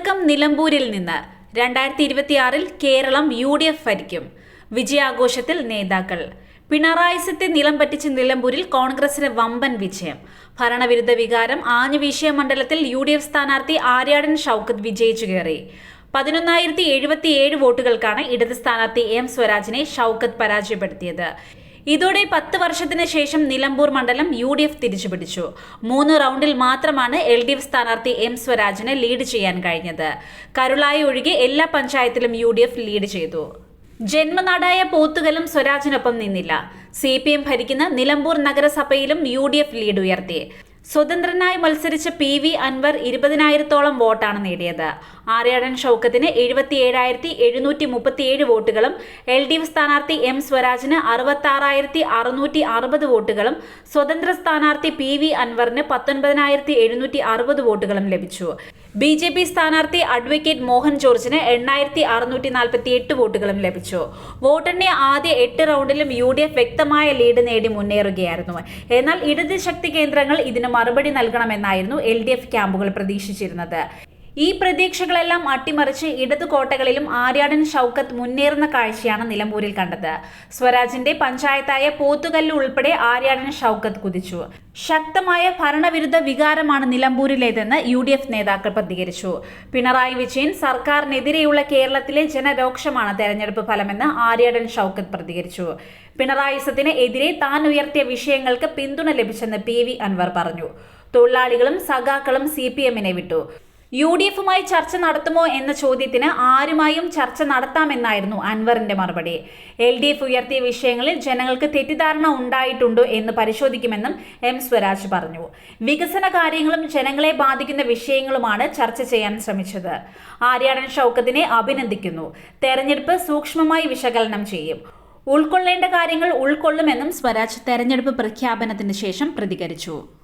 തുടക്കം നിലമ്പൂരിൽ നിന്ന്. രണ്ടായിരത്തി ഇരുപത്തിയാറിൽ കേരളം യു ഡി എഫ് ഭരിക്കും. വിജയാഘോഷത്തിൽ നേതാക്കൾ. പിണറായിസത്തെ നിലം പറ്റിച്ച് നിലമ്പൂരിൽ കോൺഗ്രസിന് വമ്പൻ വിജയം. ഭരണവിരുദ്ധ വികാരം ആഞ്ഞുവീശിയ മണ്ഡലത്തിൽ യു ഡി എഫ് സ്ഥാനാർത്ഥി ആര്യാടൻ ഷൗക്കത്ത് വിജയിച്ചു കയറി. പതിനൊന്നായിരത്തി എഴുപത്തിയേഴ് വോട്ടുകൾക്കാണ് ഇടത് സ്ഥാനാർത്ഥി എം സ്വരാജിനെ ഷൗക്കത്ത് പരാജയപ്പെടുത്തിയത്. ഇതോടെ പത്ത് വർഷത്തിന് ശേഷം നിലമ്പൂർ മണ്ഡലം യു ഡി എഫ് തിരിച്ചുപിടിച്ചു. മൂന്ന് റൗണ്ടിൽ മാത്രമാണ് എൽ ഡി എഫ് സ്ഥാനാർത്ഥി എം സ്വരാജിനെ ലീഡ് ചെയ്യാൻ കഴിഞ്ഞത്. കരുളായി ഒഴികെ എല്ലാ പഞ്ചായത്തിലും യു ഡി എഫ് ലീഡ് ചെയ്തു. ജന്മനാടായ പോത്തുകലും സ്വരാജിനൊപ്പം നിന്നില്ല. സി പി എം ഭരിക്കുന്ന നിലമ്പൂർ നഗരസഭയിലും യു ഡി എഫ് ലീഡ് ഉയർത്തി. സ്വതന്ത്രനായി മത്സരിച്ച പി വി അൻവർ ഇരുപതിനായിരത്തോളം വോട്ടാണ് നേടിയത്. ആര്യാടൻ ഷൗക്കത്തിന് എഴുപത്തി ഏഴായിരത്തി എഴുന്നൂറ്റി മുപ്പത്തിയേഴ് വോട്ടുകളും എൽ ഡി എഫ് സ്ഥാനാർത്ഥി എം സ്വരാജിന് അറുപത്തി ആറായിരത്തി അറുന്നൂറ്റി അറുപത് വോട്ടുകളും സ്വതന്ത്ര സ്ഥാനാർത്ഥി പി വി അൻവറിന് പത്തൊൻപതിനായിരത്തി എഴുന്നൂറ്റി അറുപത് വോട്ടുകളും ലഭിച്ചു. ബി ജെ പി സ്ഥാനാർത്ഥി അഡ്വക്കേറ്റ് മോഹൻ ജോർജിന് എണ്ണായിരത്തി അറുന്നൂറ്റി നാൽപ്പത്തി എട്ട് വോട്ടുകളും ലഭിച്ചു. വോട്ടെണ്ണി ആദ്യ എട്ട് റൗണ്ടിലും യു ഡി എഫ് വ്യക്തമായ ലീഡ് നേടി മുന്നേറുകയായിരുന്നു. എന്നാൽ ഇടത് ശക്തി കേന്ദ്രങ്ങൾ ഇതിന് മറുപടി നൽകണമെന്നായിരുന്നു എൽ ഡി എഫ് ക്യാമ്പുകൾ പ്രതീക്ഷിച്ചിരുന്നത്. ഈ പ്രതീക്ഷകളെല്ലാം അട്ടിമറിച്ച് ഇടതു കോട്ടകളിലും ആര്യാടൻ ഷൗക്കത്ത് മുന്നേറുന്ന കാഴ്ചയാണ് നിലമ്പൂരിൽ കണ്ടത്. സ്വരാജിന്റെ പഞ്ചായത്തായ പോത്തുകല്ല് ഉൾപ്പെടെ ആര്യാടൻ ഷൗക്കത്ത് കുതിച്ചു. ശക്തമായ ഭരണവിരുദ്ധ വികാരമാണ് നിലമ്പൂരിലേതെന്ന് യു ഡി എഫ് നേതാക്കൾ പ്രതികരിച്ചു. പിണറായി വിജയൻ സർക്കാരിനെതിരെയുള്ള കേരളത്തിലെ ജനരോക്ഷമാണ് തെരഞ്ഞെടുപ്പ് ഫലമെന്ന് ആര്യാടൻ ഷൗക്കത്ത് പ്രതികരിച്ചു. പിണറായിസത്തിന് എതിരെ താൻ ഉയർത്തിയ വിഷയങ്ങൾക്ക് പിന്തുണ ലഭിച്ചെന്ന് പി വി അൻവർ പറഞ്ഞു. തൊഴിലാളികളും സഖാക്കളും സി പി എമ്മിനെ വിട്ടു. യു ഡി എഫുമായി ചർച്ച നടത്തുമോ എന്ന ചോദ്യത്തിന് ആരുമായും ചർച്ച നടത്താമെന്നായിരുന്നു അൻവറിന്റെ മറുപടി. എൽ ഡി എഫ് ഉയർത്തിയ വിഷയങ്ങളിൽ ജനങ്ങൾക്ക് തെറ്റിദ്ധാരണ ഉണ്ടായിട്ടുണ്ടോ എന്ന് പരിശോധിക്കുമെന്നും എം സ്വരാജ് പറഞ്ഞു. വികസന കാര്യങ്ങളും ജനങ്ങളെ ബാധിക്കുന്ന വിഷയങ്ങളുമാണ് ചർച്ച ചെയ്യാൻ ശ്രമിച്ചത്. ആര്യാടൻ ഷൗക്കത്തിനെ അഭിനന്ദിക്കുന്നു. തെരഞ്ഞെടുപ്പ് സൂക്ഷ്മമായി വിശകലനം ചെയ്യും. ഉൾക്കൊള്ളേണ്ട കാര്യങ്ങൾ ഉൾക്കൊള്ളുമെന്നും സ്വരാജ് തെരഞ്ഞെടുപ്പ് പ്രഖ്യാപനത്തിന് ശേഷം പ്രതികരിച്ചു.